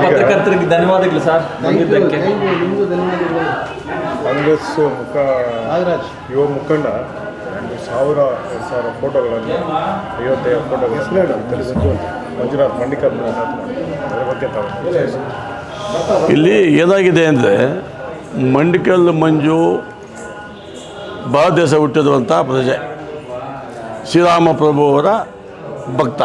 ಪತ್ರಕರ್ತರಿಗೆ ಧನ್ಯವಾದಗಳು ಸರ್ ಬಂದಿದ್ದಕ್ಕೆ. ಕಾಂಗ್ರೆಸ್ ಮುಖ ಯುವ ಮುಖಂಡ ಒಂದು ಸಾವಿರ ಎರಡು ಸಾವಿರ ಫೋಟೋಗಳನ್ನು ಐವತ್ತೈದು ಫೋಟೋಗಳನ್ನು ತಿಳಿಸಿದ್ದು ಮಂಜುನಾಥ್ ಮಂಡಿಕರ್ ಅದರ ಬಗ್ಗೆ ತಾವು ಇಲ್ಲಿ ಏನಾಗಿದೆ ಅಂದರೆ ಮಂಡಿಕಲ್ ಮಂಜು ಭಾರತ ದೇಶ ಹುಟ್ಟಿರುವಂಥ ಪ್ರಜೆ. ಶ್ರೀರಾಮಪ್ರಭು ಅವರ ಭಕ್ತ.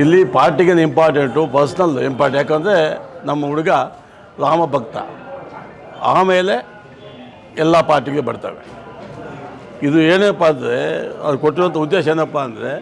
ಇಲ್ಲಿ ಪಾರ್ಟಿಗೆ ಇಂಪಾರ್ಟೆಂಟು ಪರ್ಸ್ನಲ್ ಇಂಪಾರ್ಟೆಂಟ್. ಯಾಕಂದರೆ ನಮ್ಮ ಹುಡುಗ ರಾಮ ಭಕ್ತ. ಆಮೇಲೆ ಎಲ್ಲ ಪಾರ್ಟಿಗೆ ಬರ್ತವೆ. ಇದು ಏನಪ್ಪ ಅಂದರೆ, ಅವ್ರು ಕೊಟ್ಟಿರುವಂಥ ಉದ್ದೇಶ ಏನಪ್ಪ ಅಂದರೆ,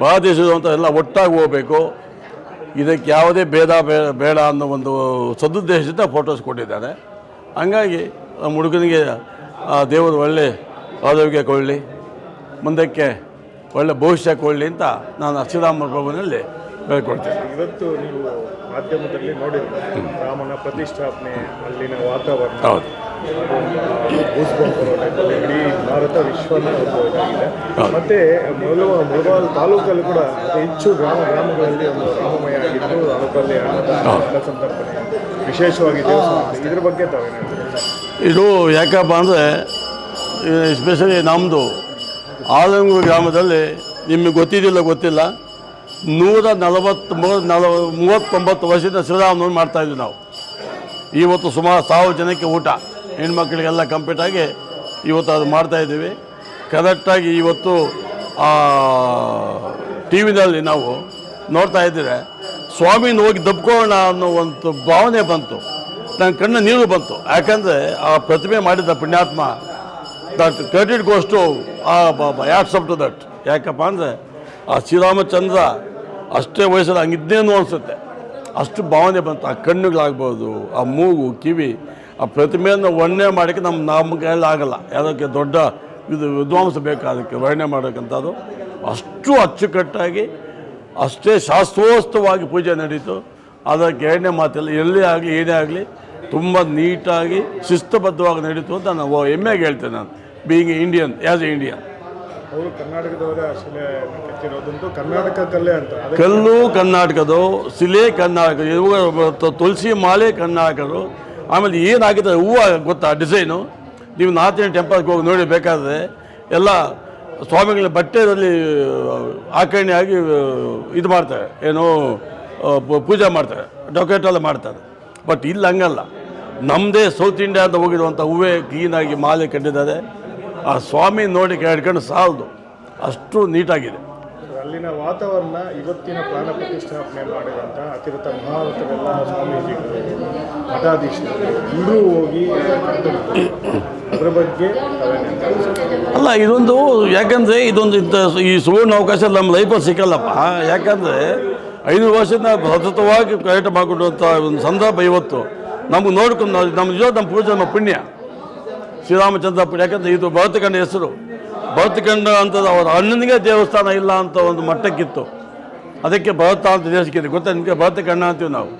ಭಾರತ ದೇಶದಂಥ ಎಲ್ಲ ಒಟ್ಟಾಗಿ ಹೋಗಬೇಕು. ಇದಕ್ಕೆ ಯಾವುದೇ ಭೇದ ಬೇಡ ಅನ್ನೋ ಒಂದು ಸದುದ್ದೇಶದಿಂದ ಫೋಟೋಸ್ ಕೊಟ್ಟಿದ್ದಾರೆ. ಹಂಗಾಗಿ ನಮ್ಮ ಹುಡುಗನಿಗೆ ದೇವರು ಒಳ್ಳೆ ಆರೋಗ್ಯ ಕೊಳ್ಳಿ ಮುಂದಕ್ಕೆ ಒಳ್ಳೆ ಭವಿಷ್ಯ ಕೊಡಲಿ ಅಂತ ನಾನು ಶ್ರೀರಾಮ ಪ್ರಭುನಲ್ಲಿ ಬೇಡ್ಕೊಳ್ತೇನೆ ಇವತ್ತು ನೀವು ಮಾಧ್ಯಮದಲ್ಲಿ ನೋಡಿ ರಾಮನ ಪ್ರತಿಷ್ಠಾಪನೆ ಅಲ್ಲಿನ ವಾತಾವರಣ. ಹೌದು. ಇಡೀ ಭಾರತ ವಿಶ್ವನ ಇದಾಗಿದೆ ಮತ್ತೆ ಮುಳುವ ಮುಳಬಾಲ್ ತಾಲೂಕಲ್ಲಿ ಕೂಡ ಹೆಚ್ಚು ಗ್ರಾಮ ಗ್ರಾಮಗಳಲ್ಲಿ ಒಂದು ರಾಮಮಯ ಆಗಿದ್ದು ತಾಲೂಕಲ್ಲಿ ಅನ್ನದ ವಿಶೇಷವಾಗಿ ದೇವಸ್ಥಾನ ಇದ್ರ ಬಗ್ಗೆ ತಾವೇನು ಇದು ಯಾಕಪ್ಪ ಅಂದರೆ ಎಸ್ಪೆಷಲಿ ನಮ್ಮದು ಆಲಂಗೂರು ಗ್ರಾಮದಲ್ಲಿ ನಿಮಗೆ ಗೊತ್ತಿದ್ದಿಲ್ಲ, ಗೊತ್ತಿಲ್ಲ. ನೂರ ನಲವತ್ತ್ಮೂರು ನಲ, ಮೂವತ್ತೊಂಬತ್ತು ವರ್ಷದಿಂದ ಮಾಡ್ತಾ ಮಾಡ್ತಾಯಿದ್ವಿ ನಾವು. ಇವತ್ತು ಸುಮಾರು ಸಾವಿರ ಜನಕ್ಕೆ ಊಟ. ಹೆಣ್ಮಕ್ಳಿಗೆಲ್ಲ ಕಂಪ್ಲೀಟ್ ಆಗಿ ಇವತ್ತು ಅದು ಮಾಡ್ತಾಯಿದ್ದೀವಿ ಕರೆಕ್ಟಾಗಿ ಇವತ್ತು ಟಿ ವಿನಲ್ಲಿ ನಾವು ನೋಡ್ತಾ ಇದ್ದರೆ ಸ್ವಾಮಿನ ಹೋಗಿ ದಬ್ಕೋಣ ಅನ್ನೋ ಒಂದು ಭಾವನೆ ಬಂತು. ನನ್ನ ಕಣ್ಣು ನೀರು ಬಂತು. ಯಾಕಂದರೆ ಆ ಪ್ರತಿಮೆ ಮಾಡಿದ ಪುಣ್ಯಾತ್ಮ ದಟ್ ಕ್ರೆಡಿಟ್ ಗೋಸ್ಟು ಆ ಬಾಬಾ ಅಪ್ ಟು ದಟ್ ಯಾಕಪ್ಪ ಅಂದರೆ, ಆ ಶ್ರೀರಾಮಚಂದ್ರ ಅಷ್ಟೇ ವಯಸ್ಸಲ್ಲಿ ಹಂಗಿದ್ದೇನು ಅನಿಸುತ್ತೆ. ಅಷ್ಟು ಭಾವನೆ ಬಂತು. ಆ ಕಣ್ಣುಗಳಾಗ್ಬೋದು, ಆ ಮೂಗು, ಕಿವಿ, ಆ ಪ್ರತಿಮೆಯನ್ನು ವರ್ಣನೆ ಮಾಡೋಕ್ಕೆ ನಮ್ಮ ನಮ್ಮ ಕೈಯಲ್ಲಿ ಆಗಲ್ಲ. ಯಾವುದಕ್ಕೆ ದೊಡ್ಡ ಇದು ವಿದ್ವಾಂಸ ಬೇಕು ಅದಕ್ಕೆ ವರ್ಣನೆ ಮಾಡೋಕ್ಕಂಥದ್ದು ಅಷ್ಟು ಅಚ್ಚುಕಟ್ಟಾಗಿ, ಅಷ್ಟೇ ಶಾಸ್ತ್ರೋಸ್ತವಾಗಿ ಪೂಜೆ ನಡೀತು. ಅದಕ್ಕೆ ಎರಡನೇ ಮಾತಿಲ್ಲ ಎಲ್ಲೇ ಆಗಲಿ, ಏನೇ ಆಗಲಿ, ತುಂಬ ನೀಟಾಗಿ, ಶಿಸ್ತುಬದ್ಧವಾಗಿ ನಡೀತು ಅಂತ ನಾನು ಹೆಮ್ಮೆಗೆ ಹೇಳ್ತೇನೆ ನಾನು. Being Indian as a Indian ಅವರು ಕರ್ನಾಟಕದವರೇ ಶಿಲೆ ಕೆತ್ತಿರೋದಂತೂ ಕರ್ನಾಟಕ ಕಲೆ ಅಂತ. ಅದಕ್ಕೆ ಕಲ್ಲು ಕರ್ನಾಟಕದ ಶಿಲೆ ಕರ್ನಾಟಕ ತುಳಸಿ ಮಾಲೆ ಕರ್ನಾಟಕದು ಆಮೇಲೆ ಏನಾಗಿದೆ ಹೂವು ಗೊತ್ತಾ ಡಿಸೈನು ನೀವು ನಾರ್ತ್ ಟೆಂಪಲ್ಗೆ ಹೋಗಿ ನೋಡಿ ಬೇಕಾದರೆ ಎಲ್ಲ ಸ್ವಾಮಿಗಳ ಬಟ್ಟೆಯಲ್ಲಿ ಆಕರ್ಣೆಯಾಗಿ ಇದು ಮಾಡ್ತಾರೆ ಏನು ಪೂಜೆ ಮಾಡ್ತಾರೆ ಡೊಕೇಟಲ್ಲ ಎಲ್ಲ ಮಾಡ್ತಾರೆ. ಬಟ್ ಇಲ್ಲಿ ಹಂಗಲ್ಲ. ನಮ್ಮದೇ ಸೌತ್ ಇಂಡಿಯಾ ಅಂತ ಹೋಗಿರುವಂಥ ಹೂವೇ ಕ್ಲೀನಾಗಿ ಮಾಲೆ ಕಟ್ಟಿದ್ದಾರೆ. ಆ ಸ್ವಾಮಿ ನೋಡಿ ಕೇಳ್ಕೊಂಡು ಸಾಲದು. ಅಷ್ಟು ನೀಟಾಗಿದೆ. ಅಲ್ಲಿನ ವಾತಾವರಣ ಇವತ್ತಿನ ಪ್ರಾಣ ಪ್ರತಿಷ್ಠಾಪನೆ ಮಾಡಿದಂಥ ಅತಿರಥ ಮಹಾವತರೆಲ್ಲ ಸ್ವಾಮೀಜಿಗಳು ಮಠಾಧೀಶರು ಎಲ್ಲರೂ ಹೋಗಿ ಅದ್ರ ಬಗ್ಗೆ ಅಲ್ಲ ಇದೊಂದು ಯಾಕಂದರೆ ಇದೊಂದು ಇಂಥ ಈ ಸುವರ್ಣ ಅವಕಾಶ ನಮ್ಮ ಲೈಫಲ್ಲಿ ಸಿಕ್ಕಲ್ಲಪ್ಪ. ಯಾಕಂದರೆ ಐದು ವರ್ಷದಿಂದ ಸತತವಾಗಿ ಪ್ರಯತ್ನ ಮಾಡಿಕೊಂಡಂಥ ಒಂದು ಸಂದರ್ಭ ಇವತ್ತು. ನಮ್ಗೆ ನೋಡ್ಕೊಂಡು ನಾವು- ನಮ್ಮ ನಿಜ ನಮ್ಮ ಪೂಜೆ ನಮ್ಮ ಪುಣ್ಯ. ಶ್ರೀರಾಮಚಂದ್ರ ಯಾಕಂದರೆ ಇದು ಭರತಖಂಡ ಹೆಸರು. ಭರತಖಂಡ ಅಂತ ಅವರ ಅಣ್ಣನಿಗೆ ದೇವಸ್ಥಾನ ಇಲ್ಲ ಅಂತ ಒಂದು ಮಟ್ಟಕ್ಕಿತ್ತು. ಅದಕ್ಕೆ ಭರತ ಅಂತ ದೇಶಕ್ಕಿದೆ ಗೊತ್ತಾ ನಿಮಗೆ? ಭರತಖಂಡ ಅಂತೀವಿ ನಾವು.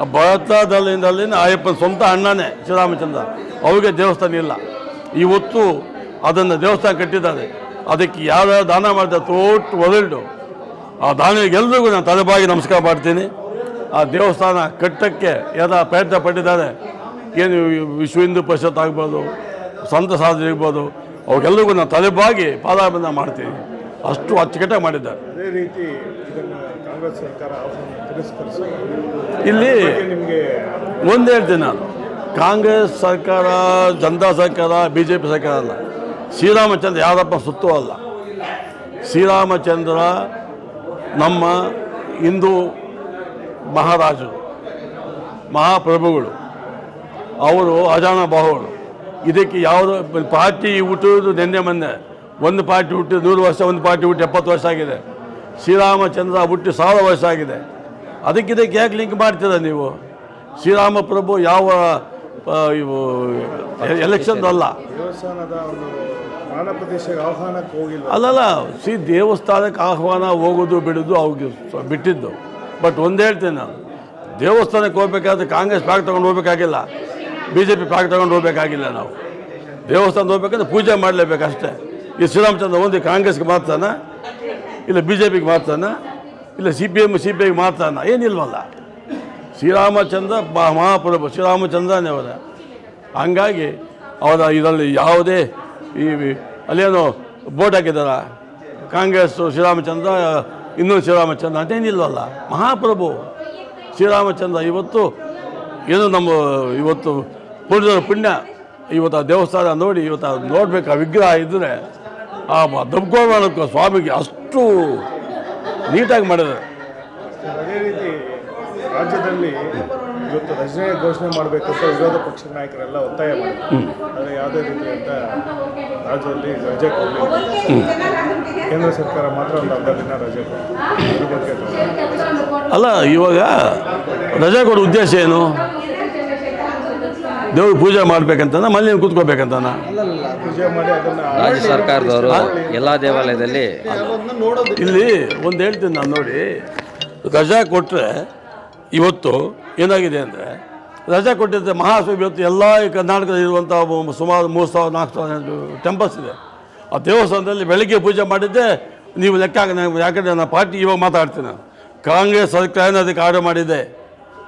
ಆ ಭರತದಲ್ಲಿ ಆಯಪ್ಪನ ಸ್ವಂತ ಅಣ್ಣನೇ ಶ್ರೀರಾಮಚಂದ್ರ. ಅವ್ರಿಗೆ ದೇವಸ್ಥಾನ ಇಲ್ಲ. ಇವತ್ತು ಅದನ್ನು ದೇವಸ್ಥಾನ ಕಟ್ಟಿದ್ದಾರೆ. ಅದಕ್ಕೆ ಯಾವ್ಯಾವ ದಾನ ಮಾಡಿದ ತೋಟ ವರ್ಲ್ಡು ಆ ದಾನಿಗೆಲ್ಲರಿಗೂ ನಾನು ತಲೆಬಾಗಿ ನಮಸ್ಕಾರ ಮಾಡ್ತೀನಿ. ಆ ದೇವಸ್ಥಾನ ಕಟ್ಟಕ್ಕೆ ಎಲ್ಲ ಪ್ರಯತ್ನ ಪಟ್ಟಿದ್ದಾರೆ. ಏನು ವಿಶ್ವ ಹಿಂದೂ ಪರಿಷತ್ ಆಗ್ಬೋದು ಸಂತ ಸಾಧನೆ ಇರ್ಬೋದು ಅವಕ್ಕೆಲ್ಲರಿಗೂ ನಾನು ತಲೆಬಾಗಿ ಪಾದಾರ್ಪಣೆ ಮಾಡ್ತೀನಿ. ಅಷ್ಟು ಅಚ್ಚುಕಟ್ಟಾಗಿ ಮಾಡಿದ್ದಾರೆ. ಅದೇ ರೀತಿ ಇದನ್ನು ಕಾಂಗ್ರೆಸ್ ಸರ್ಕಾರ ತಿರಸ್ಕರಿಸಿ ಇಲ್ಲಿ ನಿಮಗೆ ಒಂದು ಹೇಳ್ತೀನಿ ನಾನು. ಕಾಂಗ್ರೆಸ್ ಸರ್ಕಾರ ಜನತಾ ಸರ್ಕಾರ ಬಿ ಜೆ ಪಿ ಸರ್ಕಾರ ಅಲ್ಲ. ಶ್ರೀರಾಮಚಂದ್ರ ಯಾರಪ್ಪ ಸುತ್ತೂ ಅಲ್ಲ. ಶ್ರೀರಾಮಚಂದ್ರ ನಮ್ಮ ಹಿಂದೂ ಮಹಾರಾಜರು ಮಹಾಪ್ರಭುಗಳು ಅವರು ಅಜಾನ ಬಾಹುಗಳು. ಇದಕ್ಕೆ ಯಾವುದೋ ಪಾರ್ಟಿ ಹುಟ್ಟುವುದು ನಿನ್ನೆ ಮೊನ್ನೆ. ಒಂದು ಪಾರ್ಟಿ ಹುಟ್ಟಿ ನೂರು ವರ್ಷ ಒಂದು ಪಾರ್ಟಿ ಹುಟ್ಟಿ ಎಪ್ಪತ್ತು ವರ್ಷ ಆಗಿದೆ. ಶ್ರೀರಾಮಚಂದ್ರ ಹುಟ್ಟಿ ಸಾವಿರ ವರ್ಷ ಆಗಿದೆ. ಅದಕ್ಕೆ ಇದಕ್ಕೆ ಯಾಕೆ ಲಿಂಕ್ ಮಾಡ್ತೀರ ನೀವು? ಶ್ರೀರಾಮ ಪ್ರಭು ಯಾವ ಇವು ಎಲೆಕ್ಷನ್ ಅಲ್ಲ. ಅಲ್ಲಲ್ಲ ಶ್ರೀ ದೇವಸ್ಥಾನಕ್ಕೆ ಆಹ್ವಾನ ಹೋಗೋದು ಬಿಡೋದು ಅವ್ರಿಗೆ ಬಿಟ್ಟಿದ್ದು. ಬಟ್ ಒಂದು ಹೇಳ್ತೇನೆ ನಾನು. ದೇವಸ್ಥಾನಕ್ಕೆ ಹೋಗ್ಬೇಕಾದ್ರೆ ಕಾಂಗ್ರೆಸ್ ಬ್ಯಾಗ್ ತೊಗೊಂಡು ಹೋಗ್ಬೇಕಾಗಿಲ್ಲ. ಬಿ ಜೆ ಪಿ ಪಾಕ್ ತಗೊಂಡು ಹೋಗ್ಬೇಕಾಗಿಲ್ಲ ನಾವು. ದೇವಸ್ಥಾನ ಹೋಗ್ಬೇಕಂದ್ರೆ ಪೂಜೆ ಮಾಡಲೇಬೇಕಷ್ಟೇ. ಈ ಶ್ರೀರಾಮಚಂದ್ರ ಒಂದು ಕಾಂಗ್ರೆಸ್ಗೆ ಮಾತಾನ ಇಲ್ಲ ಬಿ ಜೆ ಪಿಗೆ ಮಾತಾನ ಇಲ್ಲ C P M C P ಐಗೆ ಮಾತಾನ ಏನಿಲ್ವಲ್ಲ. ಶ್ರೀರಾಮಚಂದ್ರ ಮಹಾಪ್ರಭು, ಶ್ರೀರಾಮಚಂದ್ರನೇ ಅವರ. ಹಂಗಾಗಿ ಅವರ ಇದರಲ್ಲಿ ಯಾವುದೇ ಈ ಅಲ್ಲೇನೋ ಬೋಟ್ ಹಾಕಿದಾರ? ಕಾಂಗ್ರೆಸ್, ಶ್ರೀರಾಮಚಂದ್ರ, ಇನ್ನೂ ಶ್ರೀರಾಮಚಂದ್ರ ಅಂತೇನಿಲ್ವಲ್ಲ ಮಹಾಪ್ರಭು. ಶ್ರೀರಾಮಚಂದ್ರ ಇವತ್ತು ಏನು ನಮ್ಮ ಇವತ್ತು ಪುಣ್ಯ ಪುಣ್ಯ ಇವತ್ತು ಆ ದೇವಸ್ಥಾನ ನೋಡಿ ಇವತ್ತು ನೋಡಬೇಕು ನೋಡ್ಬೇಕು ಆ ವಿಗ್ರಹ ಇದ್ದರೆ ಆ ದಬ್ಕೋಬೇಕು ಸ್ವಾಮಿಗೆ ಅಷ್ಟು ನೀಟಾಗಿ ಮಾಡಿದ್ದಾರೆ. ಅದೇ ರೀತಿ ರಾಜ್ಯದಲ್ಲಿ ಇವತ್ತು ರಜನೆ ಘೋಷಣೆ ಮಾಡಬೇಕಂತ ವಿರೋಧ ಪಕ್ಷದ ನಾಯಕರೆಲ್ಲ ಒತ್ತಾಯ ಮಾಡಿದ್ರು. ಆದರೆ ಯಾವುದೇ ಅಂತ ರಾಜ್ಯದಲ್ಲಿ ರಜೆ ಕೊಡಬೇಕು ಕೇಂದ್ರ ಸರ್ಕಾರ ಮಾತ್ರ ಒಂದು ಅರ್ಧ ದಿನ ರಜೆ ಕೊಡ್ತು ಇದ್ರ ಬಗ್ಗೆ ಗಮನ. ಅಲ್ಲ ಇವಾಗ ರಜೆ ಕೊಡೋ ಉದ್ದೇಶ ಏನು? ದೇವ್ರ ಪೂಜೆ ಮಾಡ್ಬೇಕಂತಾನ ಮನೇಲಿ ಕೂತ್ಕೋಬೇಕಂತಾನ ರಾಜ್ಯ ಸರ್ಕಾರದವರು ಎಲ್ಲ ದೇವಾಲಯದಲ್ಲಿ ಇಲ್ಲಿ ಒಂದು ಹೇಳ್ತೀನಿ ನಾನು ನೋಡಿ. ರಜಾ ಕೊಟ್ಟರೆ ಇವತ್ತು ಏನಾಗಿದೆ ಅಂದರೆ ರಜಾ ಕೊಟ್ಟಿದ್ದೆ ಮಹಾಸ್ವಾಮಿ ಇವತ್ತು ಎಲ್ಲ ಕರ್ನಾಟಕದಲ್ಲಿ ಇರುವಂಥ ಸುಮಾರು ಮೂರು ಸಾವಿರ ನಾಲ್ಕು ಸಾವಿರ ಟೆಂಪಲ್ಸ್ ಇದೆ. ಆ ದೇವಸ್ಥಾನದಲ್ಲಿ ಬೆಳಗ್ಗೆ ಪೂಜೆ ಮಾಡಿದ್ದೆ ನೀವು ಲೆಕ್ಕ ಯಾಕಂದರೆ ನಾನು ಪಾರ್ಟಿ ಇವಾಗ ಮಾತಾಡ್ತೀನಿ ನಾನು. ಕಾಂಗ್ರೆಸ್ ಸರ್ಕಾರ ಅದಕ್ಕೆ ಆರ್ಡರ್ ಮಾಡಿದೆ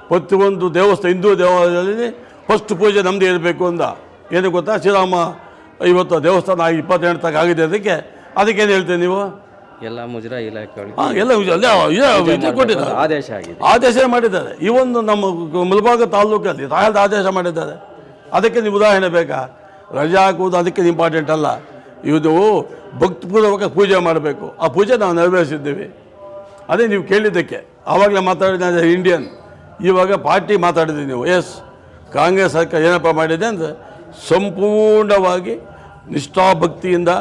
ಪ್ರತಿಯೊಂದು ದೇವಸ್ಥಾನ ಹಿಂದೂ ದೇವಾಲಯದಲ್ಲಿ ಫಸ್ಟ್ ಪೂಜೆ ನಮ್ಮದೇ ಇರಬೇಕು ಅಂದ. ಏನು ಗೊತ್ತಾ? ಶ್ರೀರಾಮ ಇವತ್ತು ದೇವಸ್ಥಾನ ಆಗಿ ಇಪ್ಪತ್ತೆಂಟು ತನಕ ಆಗಿದೆ ಅದಕ್ಕೆ. ಅದಕ್ಕೇನು ಹೇಳ್ತೀವಿ ನೀವು? ಎಲ್ಲ ಮುಜರಾ ಇಲಾಖೆ ಹಾಂ ಎಲ್ಲ ಇದು ಕೊಟ್ಟಿದ್ದಾರೆ. ಆದೇಶ ಆಗಿದೆ. ಆದೇಶ ಮಾಡಿದ್ದಾರೆ. ಈ ಒಂದು ನಮ್ಮ ಮುಲ್ಬಾಗ ತಾಲೂಕಲ್ಲಿ ರಾಯದ ಆದೇಶ ಮಾಡಿದ್ದಾರೆ. ಅದಕ್ಕೆ ನೀವು ಉದಾಹರಣೆ ಬೇಕಾ? ರಜೆ ಹಾಕುವುದು ಅದಕ್ಕೆ ಇಂಪಾರ್ಟೆಂಟ್ ಅಲ್ಲ. ಇದು ಭಕ್ತಿಪೂರ್ವಕ ಪೂಜೆ ಮಾಡಬೇಕು. ಆ ಪೂಜೆ ನಾವು ನೆರವೇರಿಸಿದ್ದೀವಿ. ಅದೇ ನೀವು ಕೇಳಿದ್ದಕ್ಕೆ. ಆವಾಗಲೇ ಮಾತಾಡಿದ ಇಂಡಿಯನ್ ಇವಾಗ ಪಾರ್ಟಿ ಮಾತಾಡಿದ್ರಿ ನೀವು. ಎಸ್ ಕಾಂಗ್ರೆಸ್ ಸರ್ಕಾರ ಏನಪ್ಪ ಮಾಡಿದೆ ಅಂದರೆ ಸಂಪೂರ್ಣವಾಗಿ ನಿಷ್ಠಾಭಕ್ತಿಯಿಂದ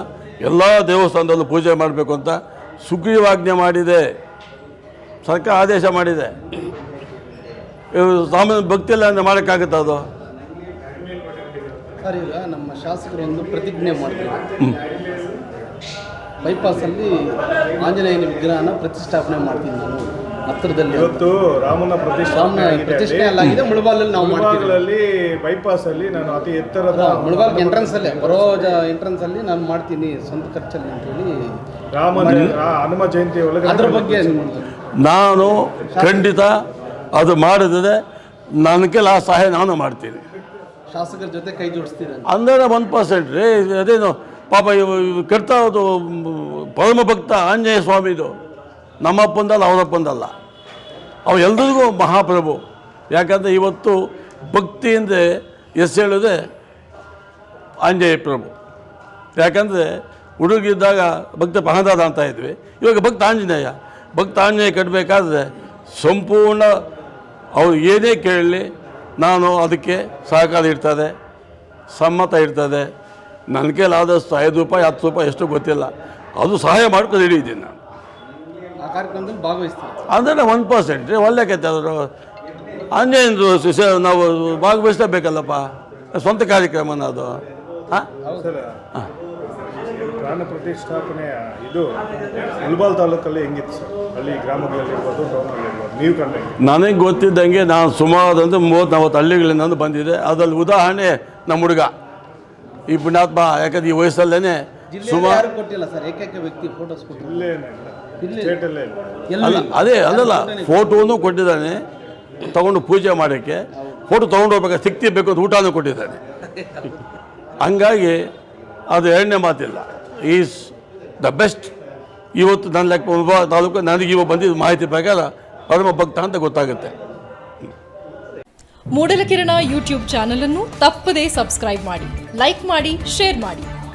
ಎಲ್ಲ ದೇವಸ್ಥಾನದಲ್ಲೂ ಪೂಜೆ ಮಾಡಬೇಕು ಅಂತ ಸುಗ್ರೀವಾಜ್ಞೆ ಮಾಡಿದೆ. ಸರ್ಕಾರ ಆದೇಶ ಮಾಡಿದೆ. ಸಾಮಾನ್ಯ ಭಕ್ತಿ ಇಲ್ಲ ಅಂದರೆ ಮಾಡೋಕ್ಕಾಗುತ್ತಾ ಅದು? ಸರ್ ಈಗ ನಮ್ಮ ಶಾಸಕರು ಒಂದು ಪ್ರತಿಜ್ಞೆ ಮಾಡ್ತಾರೆ. ಬೈಪಾಸಲ್ಲಿ ಆಂಜನೇಯನ ವಿಗ್ರಹನ ಪ್ರತಿಷ್ಠಾಪನೆ ಮಾಡ್ತೀನಿ ನಾನು. ಹತ್ತಿರದಲ್ಲಿ ಇವತ್ತು ರಾಮನ ಪ್ರತಿಷ್ಠೆ ರಾಮನ ಪ್ರತಿಷ್ಠೆ ಅಲ್ಲಾಗಿದೆ ಮುಳಬಾಲಲ್ಲಿ ನಾವು ಮಾಡ್ತೀವಿ. ಮುಳಬಾಗಿಲಲ್ಲಿ ಬೈಪಾಸ್ ಅಲ್ಲಿ ನಾನು ಅತಿ ಎತ್ತರದ ಮುಳಬಾಲ್ ಎಂಟ್ರೆನ್ಸ್ ಅಲ್ಲೇ ಬರೋ ಎಂಟ್ರೆನ್ಸ್ ಅಲ್ಲಿ ನಾನು ಮಾಡ್ತೀನಿ ಸ್ವಂತ ಖರ್ಚಲ್ಲಿ ಅಂತ ಹೇಳಿ. ರಾಮ ಜ- ಹನುಮ ಜಯಂತಿ ಒಳಗೆ ಅದ್ರ ಬಗ್ಗೆ ನಾನು ಖಂಡಿತ ಅದು ಮಾಡಿದ್ರೆ ನನಗೆ ಆ ಸಹಾಯ ನಾನು ಮಾಡ್ತೀನಿ. ಶಾಸಕರ ಜೊತೆ ಕೈ ಜೋಡಿಸ್ತೀರ? ಅಂದರೆ ಒನ್ ಪರ್ಸೆಂಟ್ ರೀ ಅದೇನು ಪಾಪ ಇವು ಇವು ಕೆಡ್ತಾ ಅದು ಪರಮ ಭಕ್ತ ಆಂಜನೇಯ ಸ್ವಾಮಿದು. ನಮ್ಮಪ್ಪಂದಲ್ಲ ಅವರಪ್ಪಂದಲ್ಲ ಅವು ಎಲ್ರಿಗೂ ಮಹಾಪ್ರಭು. ಯಾಕಂದರೆ ಇವತ್ತು ಭಕ್ತಿಯಿಂದ ಎಸ್ ಹೇಳಿದೆ ಆಂಜನೇಯ ಪ್ರಭು. ಯಾಕಂದರೆ ಹುಡುಗಿದ್ದಾಗ ಭಕ್ತ ಪಹದಾದ ಅಂತ ಇದ್ವಿ. ಇವಾಗ ಭಕ್ತ ಆಂಜನೇಯ. ಭಕ್ತ ಆಂಜನೇಯ ಕಟ್ಟಬೇಕಾದ್ರೆ ಸಂಪೂರ್ಣ ಅವ್ರು ಏನೇ ಕೇಳಲಿ, ನಾನು ಅದಕ್ಕೆ ಸಹಕಾರ ಇರ್ತದೆ, ಸಮ್ಮತ ಇರ್ತದೆ. ನನ್ನ ಕೈಲಾದಷ್ಟು ಐದು ರೂಪಾಯಿ, ಹತ್ತು ರೂಪಾಯಿ, ಎಷ್ಟು ಗೊತ್ತಿಲ್ಲ. ಅದು ಸಹಾಯ ಮಾಡ್ಕೊಂಡು ಹಿಡಿಯಿದ್ದೀನಿ ನಾನು ಕಾರ್ಯಕ್ರಮದಲ್ಲಿ ಭಾಗವಹಿಸ್ತಾರೆ. ಅಂದರೆ ಒನ್ ಪರ್ಸೆಂಟ್ ಒಳ್ಳೆ ಕತೆ ಅವರು ಶಿಷ್ಯ ನಾವು ಭಾಗವಹಿಸಬೇಕಲ್ಲಪ್ಪ ಸ್ವಂತ ಕಾರ್ಯಕ್ರಮನ ಅದು. ಹಾಂ? ಸರ್ ಪ್ರಾಣ ಪ್ರತಿಷ್ಠಾಪನೆಯ ಇದು ಮುಲ್ಬಾಲ್ ತಾಲೂಕಲ್ಲಿ ಹೆಂಗಿತ್ತು ಸರ್? ಹಳ್ಳಿ ಗ್ರಾಮಗಳಲ್ಲಿರ್ಬೋದು ಟೌನಲ್ಲಿರ್ಬೋದು ನೀವು ಕಂಡ ನನಗೆ ಗೊತ್ತಿದ್ದಂಗೆ ನಾನು ಸುಮಾರು ಅಂದರೆ ಮೂವತ್ತು ನಲ್ವತ್ತು ಹಳ್ಳಿಗಳಿಂದ ಬಂದಿದೆ ಅದರಲ್ಲಿ ಉದಾಹರಣೆ ನಮ್ಮ ಹುಡುಗ. ಈ ಪುಣ್ಯಾತ್ಮ ಯಾಕಂದ್ರೆ ಈ ವಯಸ್ಸಲ್ಲೇ ಸುಮಾರು ಕೊಟ್ಟಿಲ್ಲ ಸರ್? ಏಕೈಕ ವ್ಯಕ್ತಿ ಫೋಟೋಸ್ ಕೊಟ್ಟಿಲ್ಲ. ಅಲ್ಲ ಅದೇ ಅಲ್ಲಲ್ಲ ಫೋಟೋನು ಕೊಟ್ಟಿದ್ದಾನೆ ತಗೊಂಡು ಪೂಜೆ ಮಾಡೋಕ್ಕೆ. ಫೋಟೋ ತಗೊಂಡು ಹೋಗ್ಬೇಕಾದ್ರೆ ಸಿಕ್ತಿ ಬೇಕು ಅಂತ ಊಟನೂ ಕೊಟ್ಟಿದ್ದಾನೆ. ಹಂಗಾಗಿ ಅದು ಎರಡನೇ ಮಾತಿಲ್ಲ. ಈಸ್ ದ ಬೆಸ್ಟ್ ಇವತ್ತು ನನ್ನ ಲೆಕ್ಕ ವಿಭಾಗ ತಾಲೂಕು ನನಗೆ ಇವಾಗ ಬಂದಿದ್ದ ಮಾಹಿತಿ ಪ್ರಕಾರ ಪರಮ ಭಕ್ತ ಅಂತ ಗೊತ್ತಾಗುತ್ತೆ. ಮೂಡಲಕಿರಣ ಯೂಟ್ಯೂಬ್ ಚಾನಲನ್ನು ತಪ್ಪದೇ ಸಬ್ಸ್ಕ್ರೈಬ್ ಮಾಡಿ ಲೈಕ್ ಮಾಡಿ ಶೇರ್ ಮಾಡಿ.